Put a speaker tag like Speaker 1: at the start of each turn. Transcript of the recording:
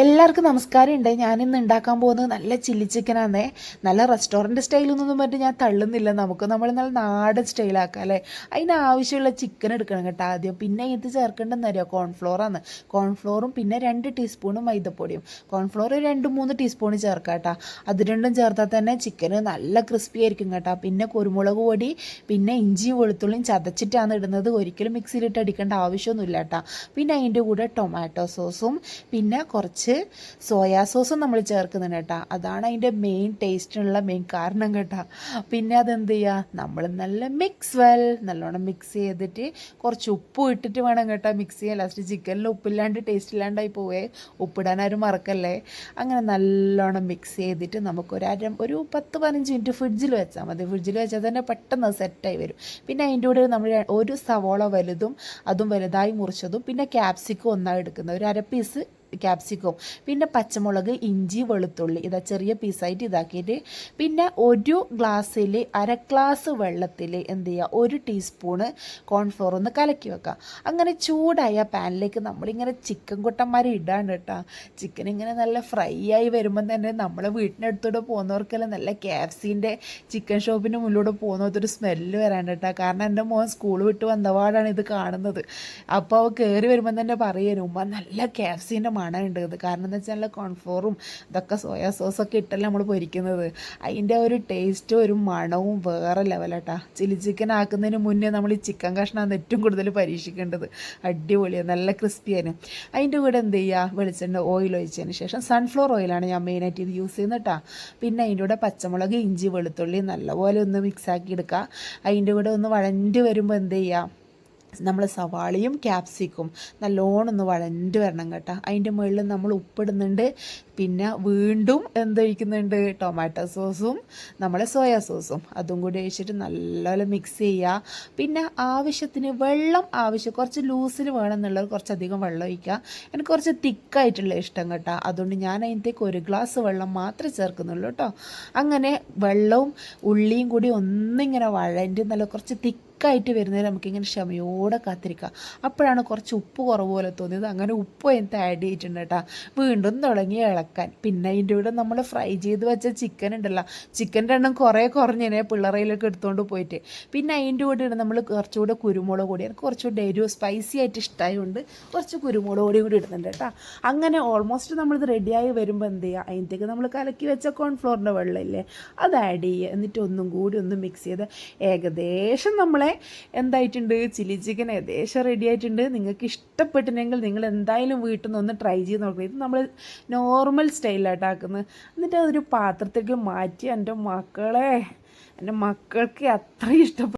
Speaker 1: എല്ലാവർക്കും നമസ്കാരം ഉണ്ട് ഞാനിന്ന് ഉണ്ടാക്കാൻ പോകുന്നത് നല്ല ചില്ലി ചിക്കനാന്നേ നല്ല റെസ്റ്റോറന്റ് സ്റ്റൈലൊന്നും പറഞ്ഞിട്ട് ഞാൻ തള്ളുന്നില്ല. നമുക്ക് നമ്മൾ നല്ല നാടൻ സ്റ്റൈലാക്കാം അല്ലേ? അതിന് ആവശ്യമുള്ള ചിക്കൻ എടുക്കണം കേട്ടോ ആദ്യം. പിന്നെ ഇത് ചേർക്കേണ്ടതെന്ന് അറിയാം? കോൺഫ്ലോറാണ് കോൺഫ്ലോറും പിന്നെ രണ്ട് ടീസ്പൂണും മൈദപ്പൊടിയും. കോൺഫ്ലോർ രണ്ട് മൂന്ന് ടീസ്പൂൺ ചേർക്കാം കേട്ടോ. അത് രണ്ടും ചേർത്താൽ തന്നെ ചിക്കന് നല്ല ക്രിസ്പി ആയിരിക്കും കേട്ടോ. പിന്നെ കുരുമുളക് പൊടി പിന്നെ ഇഞ്ചിയും വെളുത്തുള്ളിയും ചതച്ചിട്ടാണ് ഇടുന്നത്. ഒരിക്കലും മിക്സിയിലിട്ട് അടിക്കേണ്ട ആവശ്യമൊന്നുമില്ല കേട്ടോ. പിന്നെ അതിന്റെ കൂടെ ടൊമാറ്റോ സോസും പിന്നെ കുറച്ച് സോയാ സോസും നമ്മൾ ചേർക്കുന്നുണ്ട് കേട്ടോ. അതാണ് അതിന്റെ മെയിൻ ടേസ്റ്റിനുള്ള മെയിൻ കാരണം കേട്ടോ. പിന്നെ അതെന്ത് ചെയ്യുക നമ്മൾ നല്ല മിക്സ് വെൽ നല്ലോണം മിക്സ് ചെയ്തിട്ട് കുറച്ച് ഉപ്പ് ഇട്ടിട്ട് വേണം കേട്ടോ മിക്സ് ചെയ്യാൻ. ലാസ്റ്റ് ചിക്കനിൽ ഉപ്പില്ലാണ്ട് ടേസ്റ്റ് ഇല്ലാണ്ടായി പോവേ. ഉപ്പിടാൻ ആരും മറക്കല്ലേ. അങ്ങനെ നല്ലോണം മിക്സ് ചെയ്തിട്ട് നമുക്കൊരു അര ഒരു പത്ത് പതിനഞ്ച് മിനിറ്റ് ഫ്രിഡ്ജിൽ വെച്ചാൽ മതി. ഫ്രിഡ്ജിൽ വെച്ചാൽ തന്നെ പെട്ടെന്ന് സെറ്റായി വരും. പിന്നെ അതിന്റെ കൂടെ നമ്മൾ ഒരു സവോള വലുതും അതും വലുതായി മുറിച്ചതും പിന്നെ ക്യാപ്സിക്കം ഒന്നായി എടുക്കുന്നത്. ഒരു അര പീസ് ക്യാപ്സിക്കം പിന്നെ പച്ചമുളക് ഇഞ്ചി വെളുത്തുള്ളി ഇതാ ചെറിയ പീസായിട്ട് ഇതാക്കിയിട്ട് പിന്നെ ഒരു ഗ്ലാസ്സിൽ അര ഗ്ലാസ് വെള്ളത്തിൽ എന്ത് ചെയ്യുക ഒരു ടീസ്പൂണ് കോൺഫ്ലോർ ഒന്ന് കലക്കി വെക്കുക. അങ്ങനെ ചൂടായ പാനിലേക്ക് നമ്മളിങ്ങനെ ചിക്കൻ കുട്ടന്മാരെ ഇടാണ്ട് കേട്ടോ. ചിക്കൻ ഇങ്ങനെ നല്ല ഫ്രൈ ആയി വരുമ്പം തന്നെ നമ്മളെ വീട്ടിനടുത്തൂടെ പോകുന്നവർക്കെല്ലാം നല്ല ക്യാപ്സിന്റെ ചിക്കൻ ഷോപ്പിന്റെ മുന്നിലൂടെ പോകുന്നതൊരു സ്മെല്ല് വരാണ്ട് കേട്ടോ. കാരണം എന്റെ മോൻ സ്കൂൾ വിട്ട് വന്നപാടാണ് ഇത് കാണുന്നത്. അപ്പോൾ അവ കയറി വരുമ്പം തന്നെ പറയുന്നു ഉമ്മ നല്ല ക്യാപ്സിന്റെ മണമുണ്ട് ഇത് കാരണം എന്താ വെച്ചാൽ നല്ല കോൺഫ്ലോറും ഇതൊക്കെ സോയാ സോസൊക്കെ ഇട്ടല്ല നമ്മൾ പൊരിക്കുന്നത്. അതിന്റെ ഒരു ടേസ്റ്റും ഒരു മണവും വേറെ ലെവലാട്ടാ ചില്ലി ചിക്കൻ ആക്കുന്നതിന് മുന്നേ നമ്മൾ ഈ ചിക്കൻ കഷ്ണമാണ് ഏറ്റവും കൂടുതൽ പരീക്ഷിക്കേണ്ടത്. അടിപൊളിയാണ് നല്ല ക്രിസ്പിയാണ് അതിന്റെ കൂടെ എന്ത് ചെയ്യുക വെളിച്ചെണ്ണ ഓയിൽ ഒഴിച്ചതിന് ശേഷം സൺഫ്ലവർ ഓയിലാണ് ഞാൻ മെയിനായിട്ട് ഇത് യൂസ് ചെയ്യുന്നത് കേട്ടോ പിന്നെ അതിന്റെ കൂടെ പച്ചമുളക് ഇഞ്ചി വെളുത്തുള്ളി നല്ലപോലെ ഒന്ന് മിക്സ് ആക്കി എടുക്കുക അതിന്റെ കൂടെ ഒന്ന് വഴണ്ടി വരുമ്പോൾ എന്ത് ചെയ്യുക നമ്മൾ സവാളയും ക്യാപ്സിക്കും നല്ലോണം ഒന്ന് വരണം കേട്ടോ. അതിന്റെ മുകളിൽ നമ്മൾ ഉപ്പിടുന്നുണ്ട്. പിന്നെ വീണ്ടും എന്തൊഴിക്കുന്നുണ്ട്? ടൊമാറ്റോ സോസും നമ്മളെ സോയാ സോസും അതും കൂടി ഒഴിച്ചിട്ട് നല്ലപോലെ മിക്സ് ചെയ്യുക. പിന്നെ ആവശ്യത്തിന് വെള്ളം ആവശ്യം കുറച്ച് ലൂസിൽ വേണം എന്നുള്ളത് കുറച്ചധികം വെള്ളം ഒഴിക്കുക. എനിക്ക് കുറച്ച് തിക്കായിട്ടുള്ള ഇഷ്ടം കേട്ടോ. അതുകൊണ്ട് ഞാൻ അതിനകത്തേക്ക് ഒരു ഗ്ലാസ് വെള്ളം മാത്രമേ ചേർക്കുന്നുള്ളൂ കേട്ടോ. അങ്ങനെ വെള്ളവും ഉള്ളിയും കൂടി ഒന്നിങ്ങനെ വഴണ്ട് നല്ല കുറച്ച് തിക്ക് തിക്കായിട്ട് വരുന്നതിന് നമുക്കിങ്ങനെ ക്ഷമയോടെ കാത്തിരിക്കാം. അപ്പോഴാണ് കുറച്ച് ഉപ്പ് കുറവ് പോലെ തോന്നിയത്. അങ്ങനെ ഉപ്പ് അതിനകത്ത് ആഡ് ചെയ്തിട്ടുണ്ട് കേട്ടോ. വീണ്ടും തുടങ്ങി ഇളക്കാൻ. പിന്നെ അതിന്റെ കൂടെ നമ്മൾ ഫ്രൈ ചെയ്ത് വെച്ച ചിക്കൻ ഉണ്ടല്ലോ. ചിക്കന്റെ എണ്ണം കുറേ കുറഞ്ഞതിനെ പിള്ളറയിലൊക്കെ എടുത്തുകൊണ്ട് പോയിട്ട്. പിന്നെ അതിന്റെ കൂടെ നമ്മൾ കുറച്ചുകൂടെ കുരുമുളക് കൂടി എനിക്ക് കുറച്ചുകൂടെ എരിവ് സ്പൈസി ആയിട്ട് ഇഷ്ടമായതുകൊണ്ട് കുറച്ച് കുരുമുളക് കൂടി കൂടി ഇടുന്നുണ്ട് കേട്ടോ. അങ്ങനെ ഓൾമോസ്റ്റ് നമ്മളിത് റെഡിയായി വരുമ്പോൾ എന്ത് ചെയ്യുക അതിന്റെ നമ്മൾ കലക്കി വെച്ച കോൺഫ്ലോറിന്റെ വെള്ളമില്ലേ? അത് ആഡ് ചെയ്യുക എന്നിട്ട് ഒന്നും കൂടി ഒന്ന് മിക്സ് ചെയ്ത് ഏകദേശം നമ്മളെ എന്തായിട്ടുണ്ട്? ചില്ലി ചിക്കൻ ഏകദേശം റെഡി ആയിട്ടുണ്ട്. നിങ്ങൾക്ക് ഇഷ്ടപ്പെട്ടില്ലെങ്കിൽ നിങ്ങൾ എന്തായാലും വീട്ടിൽ നിന്ന് ഒന്ന് ട്രൈ ചെയ്ത് നോക്കുക ഇത് നമ്മൾ നോർമൽ സ്റ്റൈലായിട്ടാക്കുന്നത് എന്നിട്ട് അതൊരു പാത്രത്തേക്ക് മാറ്റി എന്റെ മക്കളെ എന്റെ മക്കൾക്ക് അത്ര ഇഷ്ടപ്പെട്ടു